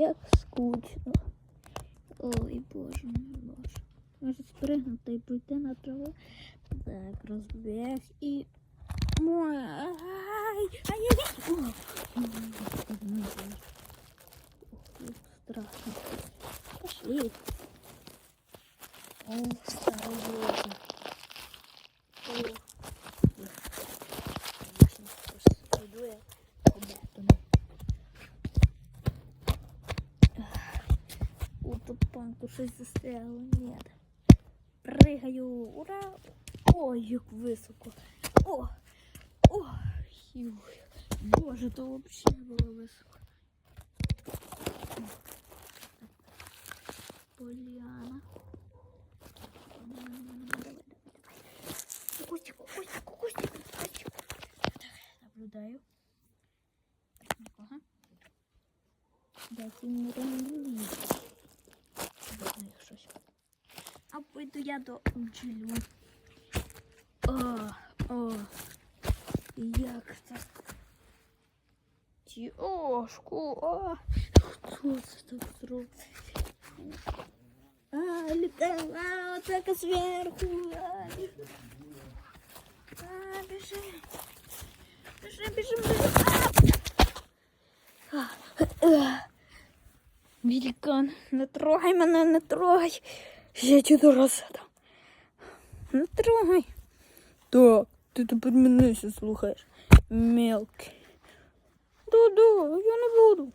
як скучно. Ой, боже мій боже. Може спригнути і прийти на траву. Так, розбіг і. Ой, Ай, ай, ай, ай. О, ой, Господи, мій Боже. Ох, як страшно. Пошли. О, старый боже. тут щось застряло. Ні. Пригаю. Ура! Ой, як високо. О! О! Хью. Боже, то взагалі було високо. Поліана. Кустик, кустик, кустик, кустик. Наблюдаю. Дайте мне А пойду я до бджілю. О, о. Як це? Тіошку, а. Хто це так зробив? А, летаем, а, атака сверху. А, бежим. Бежим. Бежим. А. А, а. Великан, не трогай мене, не трогай. Я тебе раз там. Не трогай. Так, ти тепер мене слухаєш. Мелкий. Да-да, я не буду.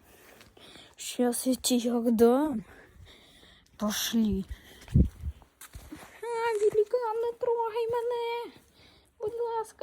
Сейчас я тебе дам. Пошли. А, великан, не трогай мене. Будь ласка.